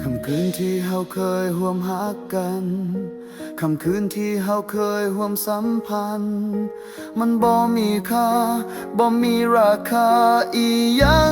คำคืนที่เฮาเคยห่วมหักกันคำคืนที่เฮาเคยห่วมสัมพันธ์ มันบ่มีค่าบ่มีราคาอีหยัง